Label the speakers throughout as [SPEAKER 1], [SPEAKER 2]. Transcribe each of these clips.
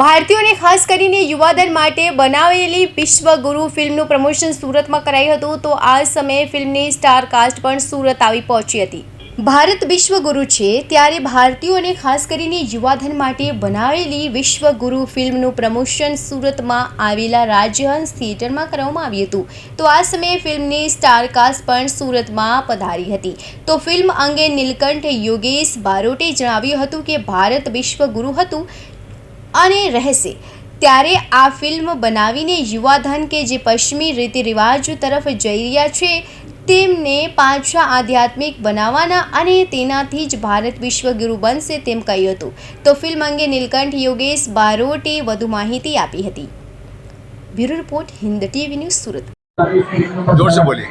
[SPEAKER 1] ભારતીયોને ખાસ કરીને યુવાધન માટે બનાવેલી વિશ્વગુરુ ફિલ્મનું પ્રમોશન સુરતમાં કરાયું હતું, તો આ સમયે ફિલ્મની સ્ટાર કાસ્ટ પણ સુરત આવી પહોંચી હતી. ભારત વિશ્વગુરુ છે, ત્યારે ભારતીયોને ખાસ કરીને યુવાધન માટે બનાવેલી વિશ્વગુરુ ફિલ્મનું પ્રમોશન સુરતમાં આવેલા રાજહંસ થિયેટરમાં કરવામાં આવ્યું હતું. તો આ સમયે ફિલ્મની સ્ટાર કાસ્ટ પણ સુરતમાં પધારી હતી. તો ફિલ્મ અંગે નીલકંઠ યોગેશ બારોટે જણાવ્યું હતું કે ભારત વિશ્વગુરુ હતું અને રહેશે ત્યારે આ ફિલ્મ બનાવીને યુવાધન કે જે પશ્ચિમી રીતિ રિવાજો તરફ જઈ રહ્યા છે તેમને પાછા આધ્યાત્મિક બનાવવાના અને તેનાથી જ ભારત વિશ્વગુરુ બનશે તેમ કહ્યું હતું તો ફિલ્મ અંગે નીલકંઠ યોગેશ બારોટે વધુ માહિતી આપી હતી bureau report Hind TV news Surat
[SPEAKER 2] जोर से बोलिए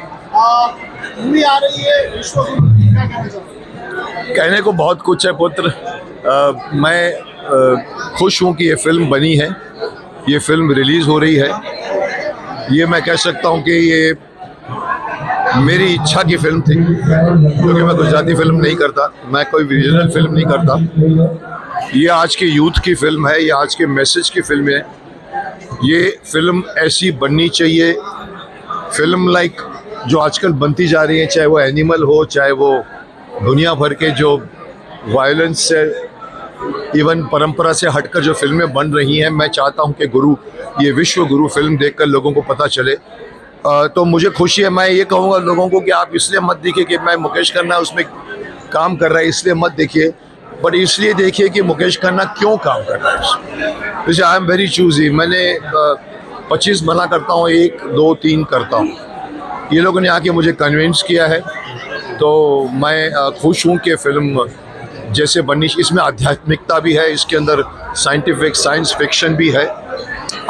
[SPEAKER 3] मूवी आ रही है विश्व गुरु की, क्या कहना चाहोगे
[SPEAKER 2] कहने को बहुत कुछ है पुत्र अ, मैं अ, खुश हूँ कि ये फ़िल्म बनी है। ये फ़िल्म रिलीज़ हो रही है। ये मैं कह सकता हूँ कि ये मेरी इच्छा की फ़िल्म थी, क्योंकि मैं गुजराती फ़िल्म नहीं करता, मैं कोई रीजनल फ़िल्म नहीं करता। ये आज के यूथ की फ़िल्म है, ये आज के मैसेज की फ़िल्म है। ये फ़िल्म ऐसी बननी चाहिए, फ़िल्म लाइक जो आजकल बनती जा रही है, चाहे वो एनिमल हो, चाहे वो दुनिया भर के जो वायलेंस से इवन परंपरा से हटकर जो फ़िल्में बन रही हैं मैं चाहता हूँ कि गुरु ये विश्व गुरु फ़िल्म देखकर लोगों को पता चले। अ, तो मुझे खुशी है मैं ये कहूँगा लोगों को कि आप इसलिए मत देखिए कि मैं मुकेश खन्ना उसमें काम कर रहा है इसलिए मत देखिए। बट इसलिए देखिए कि मुकेश खन्ना क्यों काम कर रहा है जैसे आई एम वेरी चूजी मैंने पच्चीस बना करता हूँ एक दो तीन करता हूँ। ये लोगों ने आके मुझे कन्विंस किया है तो मैं खुश हूँ कि फ़िल्म जैसे बननी इसमें आध्यात्मिकता भी है, इसके अंदर साइंटिफिक साइंस फिक्शन भी है।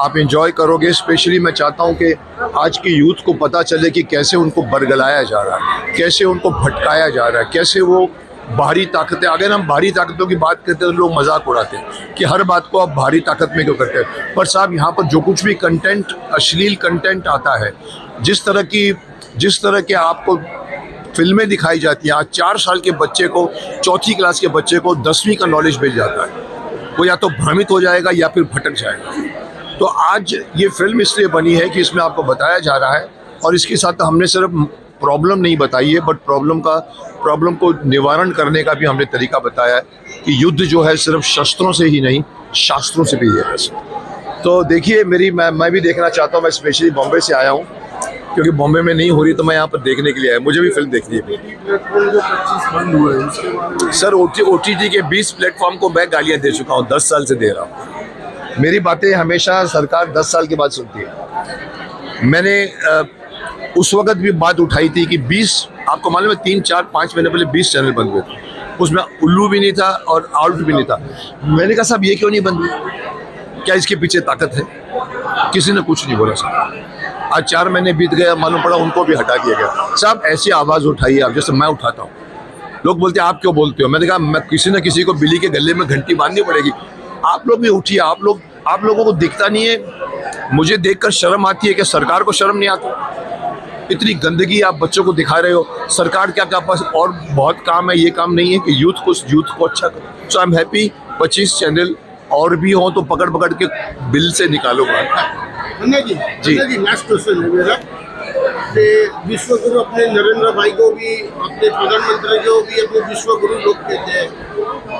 [SPEAKER 2] आप इंजॉय करोगे स्पेशली मैं चाहता हूँ कि आज के यूथ को पता चले कि कैसे उनको बरगलाया जा रहा है, कैसे उनको भटकाया जा रहा है, कैसे वो बाहरी ताकतें, अगर हम बाहरी ताकतों की बात करते हैं तो लोग मज़ाक उड़ाते हैं कि हर बात को आप बाहरी ताकत में क्यों करते हैं। पर साहब, यहाँ पर जो कुछ भी कंटेंट अश्लील कंटेंट आता है, जिस तरह की, जिस तरह के आपको फ़िल्में दिखाई जाती हैं। आज चार साल के बच्चे को, चौथी क्लास के बच्चे को दसवीं का नॉलेज मिल जाता है। वो या तो भ्रमित हो जाएगा या फिर भटक जाएगा। तो आज ये फ़िल्म इसलिए बनी है कि इसमें आपको बताया जा रहा है और इसके साथ हमने सिर्फ़ प्रॉब्लम नहीं बताई है बट प्रॉब्लम का प्रॉब्लम को निवारण करने का भी हमने तरीका बताया है कि युद्ध जो है सिर्फ़ शस्त्रों से ही नहीं, शास्त्रों से भी है। तो देखिए मेरी, मैं मैं भी देखना चाहता हूँ, मैं स्पेशली बॉम्बे से आया हूँ। क्योंकि बॉम्बे में नहीं हो रही तो मैं यहाँ पर देखने के लिए आया। मुझे भी फ़िल्म देखनी है। सर ओ टी के 20 प्लेटफॉर्म को मैं गालियाँ दे चुका हूँ 10 साल से दे रहा हूँ। मेरी बातें हमेशा सरकार 10 साल के बाद सुनती है। मैंने उस वक्त भी बात उठाई थी कि 20 आपको मालूम है, तीन, चार, पाँच महीने पहले 20 चैनल बंद हुए थे। उसमें उल्लू भी नहीं था और आउट भी नहीं था। मैंने कहा, साहब, ये क्यों नहीं बंद हुए क्या इसके पीछे ताकत है? किसी ने कुछ नहीं बोला, साहब। आज चार महीने बीत गया, मालूम पड़ा उनको भी हटा दिया गया। साहब, ऐसी आवाज़ उठाइए आप, जैसे मैं उठाता हूँ। लोग बोलते हैं, आप क्यों बोलते हो? मैंने कहा, मैं किसी न किसी को बिल्ली के गले में घंटी बांधनी पड़ेगी। आप लोग भी उठिए, आप लोग, आप लोगों को दिखता नहीं है। मुझे देखकर शर्म आती है कि सरकार को शर्म नहीं आती। इतनी गंदगी आप बच्चों को दिखा रहे हो। सरकार क्या क्या पास और बहुत काम है, ये काम नहीं है कि यूथ को यूथ को अच्छा करो। सो आई एम हैप्पी पच्चीस चैनल और भी हो तो पकड़ पकड़ के बिल से निकालो।
[SPEAKER 3] जी।
[SPEAKER 2] जी।
[SPEAKER 3] लास्ट क्वेश्चन है मेरा। कि विश्व गुरु अपने नरेंद्र भाई को भी अपने प्रधानमंत्री को भी अपने विश्व गुरु लोग कहते हैं।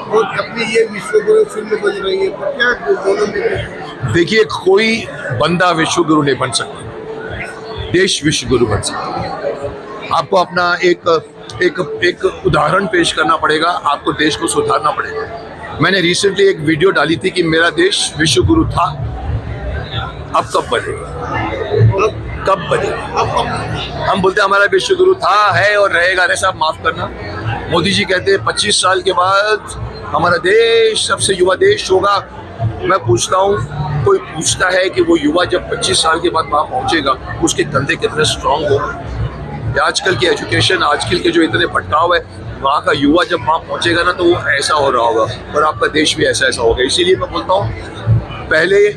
[SPEAKER 3] और अपनी ये विश्व गुरु फ़िल्म बन रही है तो क्या दोनों में
[SPEAKER 2] देखिए कोई बंदा विश्व गुरु नहीं बन सकता। देश विश्व गुरु बन सकता है। आपको अपना एक एक एक उदाहरण पेश करना पड़ेगा आपको देश को सुधारना पड़ेगा। मैंने रिसेंटली एक वीडियो डाली थी कि मेरा देश विश्व गुरु था। अब कब बनेगा? कब बनेगा? हम बोलते हमारा विश्व गुरु था, है और रहेगा। अरे साहब, माफ़ करना। मोदी जी कहते हैं, पच्चीस साल के बाद हमारा देश, सबसे युवा देश होगा। मैं पूछता हूँ, कोई पूछता है कि वो युवा जब 25 साल के बाद वहाँ पहुँचेगा, उसके कंधे कितने स्ट्रांग हो? आजकल की एजुकेशन आजकल के जो इतने भटकाव है, वहाँ का युवा जब वहाँ पहुँचेगा ना तो वो ऐसा हो रहा होगा और आपका देश भी ऐसा ऐसा होगा। इसीलिए मैं बोलता हूँ, पहले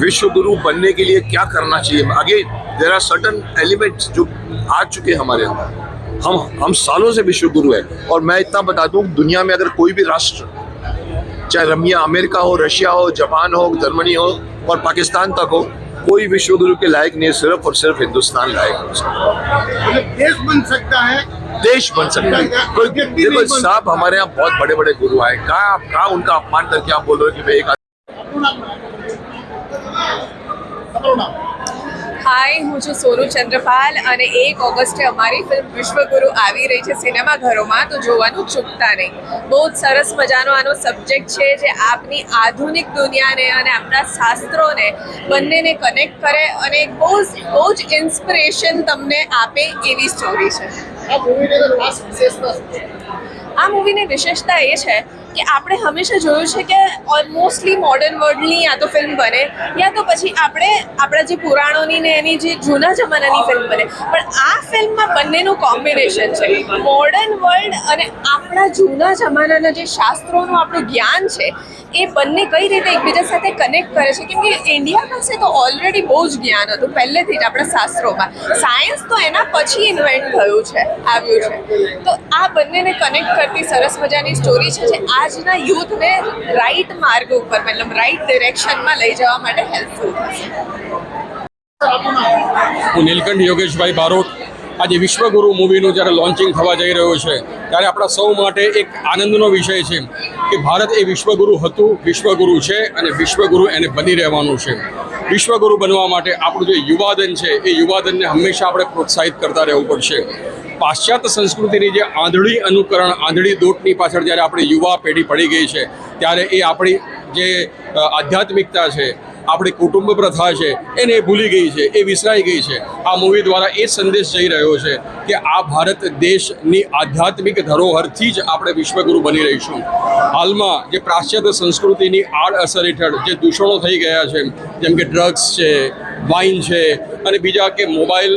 [SPEAKER 2] विश्व गुरु बनने के लिए क्या करना चाहिए? आगे देर आर सर्टन एलिमेंट्स जो आ चुके हैं हमारे अंदर। हम हम सालों से विश्व गुरु है। और मैं इतना बता दूँ दुनिया में अगर कोई भी राष्ट्र चाहे रमिया अमेरिका हो रशिया हो जापान हो जर्मनी हो और पाकिस्तान तक हो कोई विश्व गुरु के लायक नहीं सिर्फ़ और सिर्फ़ हिंदुस्तान लायक है।
[SPEAKER 3] मतलब देश बन सकता है?
[SPEAKER 2] देश बन सकता है। कोई देखो साहब हमारे यहाँ बहुत बड़े बड़े गुरु आए। कहाँ आप कहाँ उनका अपमान करके आप बोल रहे हो कि भाई एक
[SPEAKER 4] હાય હું છું સોનુ ચંદ્રપાલ અને એક ઓગસ્ટે અમારી ફિલ્મ વિશ્વગુરુ આવી રહી છે સિનેમાઘરોમાં તો જોવાનું ચૂકતા નહીં. બહુ જ સરસ મજાનો આનો સબ્જેક્ટ છે જે આપની આધુનિક દુનિયાને અને આપણા શાસ્ત્રોને બંનેને કનેક્ટ કરે અને બહુ જ બહુ જ ઇન્સ્પિરેશન તમને આપે એવી સ્ટોરી
[SPEAKER 3] આ મૂવીની છે?
[SPEAKER 4] આ મૂવીની વિશેષતા એ છે કે આપણે હંમેશા જોયું છે કે ઓલમોસ્ટલી મોડર્ન વર્લ્ડની યા તો ફિલ્મ બને. યા તો પછી આપણે આપણા જે પુરાણોની ને એની જે જૂના જમાનાની ફિલ્મ બને. પણ આ ફિલ્મમાં બંનેનું કોમ્બિનેશન છે. મોડર્ન વર્લ્ડ અને આપણા જૂના જમાનાના જે શાસ્ત્રોનું આપણું જ્ઞાન છે, એ બંને કઈ રીતે એકબીજા સાથે કનેક્ટ કરે છે? કેમ કે ઇન્ડિયા પાસે તો ઓલરેડી બહુ જ જ્ઞાન હતું, પહેલેથી જ આપણા શાસ્ત્રોમાં. સાયન્સ તો એના પછી ઇન્વેન્ટ થયું છે, આવ્યું છે. તો આ બંનેને કનેક્ટ કરતી સરસ મજાની સ્ટોરી છે જે આજના યુથને રાઈટ માર્ગ ઉપર, મતલબ રાઈટ ડિરેક્શનમાં લઈ જવા માટે હેલ્પફુલ
[SPEAKER 5] હું નીલકંઠ યોગેશભાઈ બારોટ, આજે વિશ્વગુરુ મૂવીનું જ્યારે લોન્ચિંગ થવા જઈ રહ્યું છે, ત્યારે આપણા સૌ માટે એક આનંદનો વિષય છે કે ભારત એ વિશ્વગુરુ હતું, વિશ્વગુરુ છે અને વિશ્વગુરુ એને બની રહેવાનું છે. વિશ્વગુરુ બનવા માટે આપણું જે યુવાધન છે, એ યુવાધનને હંમેશા આપણે પ્રોત્સાહિત કરતા રહેવું પડશે. પાશ્ચાત્ય સંસ્કૃતિની જે આંધળી અનુકરણ, આંધળી દોટની પાછળ જ્યારે આપણી યુવા પેઢી પડી ગઈ છે, ત્યારે એ આપણી જે આધ્યાત્મિકતા છે, આપણી કુટુંબ પ્રથા છે, એને ભૂલી ગઈ છે, એ વિસરાઈ ગઈ છે. આ મૂવી દ્વારા એ સંદેશ જઈ રહ્યો છે કે આ ભારત દેશની આધ્યાત્મિક ધરોહરથી જ આપણે વિશ્વગુરુ બની રહીશું. હાલમાં જે પાશ્ચાત્ય સંસ્કૃતિની આડ અસર હેઠળ જે દૂષણો થઈ ગયા છે, જેમ કે ડ્રગ્સ છે વાઇન છે અને બીજા કે મોબાઈલ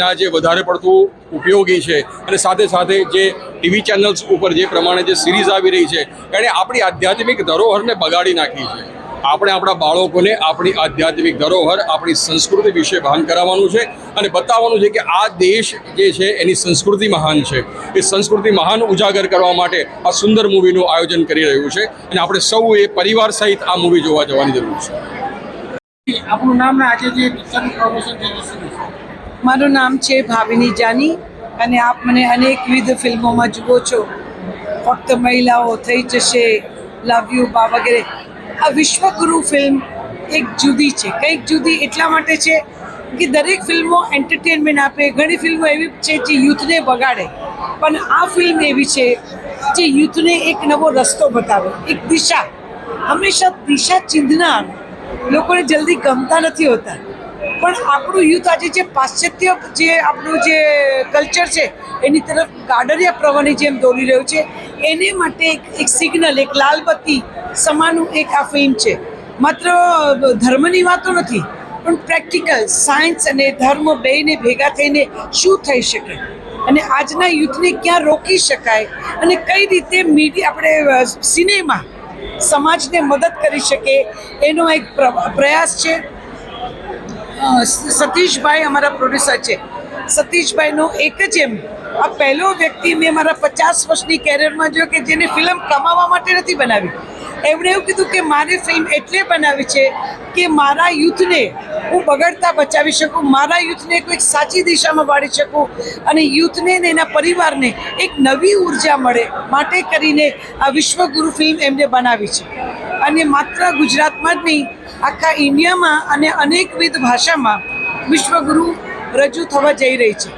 [SPEAKER 5] ના જે વધારે પડતું ઉપયોગી છે. અને સાથે સાથે જે ટીવી ચેનલ્સ ઉપર જે પ્રમાણે જે સિરીઝ આવી રહી છે, એણે આપણી આધ્યાત્મિક ધરોહરને બગાડી નાખી છે. આપણે આપણા બાળકોને આપણી આધ્યાત્મિક ધરોહર, આપણી સંસ્કૃતિ વિશે ભાન કરાવવાનું છે અને બતાવવાનું છે કે આ દેશ જે છે એની સંસ્કૃતિ મહાન છે. એ સંસ્કૃતિ મહાન ઉજાગર કરવા માટે આ સુંદર મૂવીનું આયોજન કરી રહ્યું છે અને આપણે સૌએ પરિવાર સહિત આ મૂવી જોવા જવાની જરૂર છે.
[SPEAKER 3] આપણું નામ આજે જે પિક્ચરનું પ્રમોશન થઈ
[SPEAKER 6] મારું નામ છે ભાવિની જાની અને આપ મને અનેકવિધ ફિલ્મોમાં જુઓ છો. ફક્ત મહિલાઓ થઈ જશે લવ યુ બા વગેરે. આ વિશ્વગુરુ ફિલ્મ એક જુદી છે. કંઈક જુદી એટલા માટે છે કે દરેક ફિલ્મો એન્ટરટેનમેન્ટ આપે. ઘણી ફિલ્મો એવી છે જે યુથને બગાડે. પણ આ ફિલ્મ એવી છે જે યુથને એક નવો રસ્તો બતાવે. એક દિશા. હંમેશા દિશા ચિંધનાર. લોકોને જલ્દી ગમતા નથી હોતા. પણ આપણું યુથ આજે જે પાશ્ચાત્ય જે આપણું જે કલ્ચર છે, એની તરફ ગાડરિયા પ્રવાહની જેમ દોરી રહ્યું છે, એને માટે એક એક સિગ્નલ, એક લાલબત્તી સમાનું એક આ ફિલ્મ છે. માત્ર ધર્મની વાતો નથી, પણ પ્રેક્ટિકલ સાયન્સ અને ધર્મ બેને ભેગા થઈને શું થઈ શકે? અને આજના યુથને ક્યાં રોકી શકાય? અને કઈ રીતે મીડિયા, આપણે સિનેમા સમાજને મદદ કરી શકે એનો એક પ્રયાસ છે. સતીશભાઈ અમારા પ્રોડ્યુસર છે. સતીશભાઈનો એક જ એમ. આ પહેલો વ્યક્તિ મેં મારા પચાસ વર્ષની કેરિયરમાં જોયો કે જેને ફિલ્મ કમાવા માટે નથી બનાવી. એમણે એવું કીધું કે મારે ફિલ્મ એટલે બનાવી છે કે મારા યુથને હું બગડતા બચાવી શકું, મારા યુથને કોઈક સાચી દિશામાં વાળી શકું અને યુથને ને એના પરિવારને એક નવી ઊર્જા મળે માટે કરીને આ વિશ્વગુરુ ફિલ્મ એમને બનાવી છે. અને માત્ર ગુજરાતમાં જ નહીં, આખા ઇન્ડિયામાં અને અનેકવિધ ભાષામાં વિશ્વગુરુ રજૂ થવા જઈ રહી છે.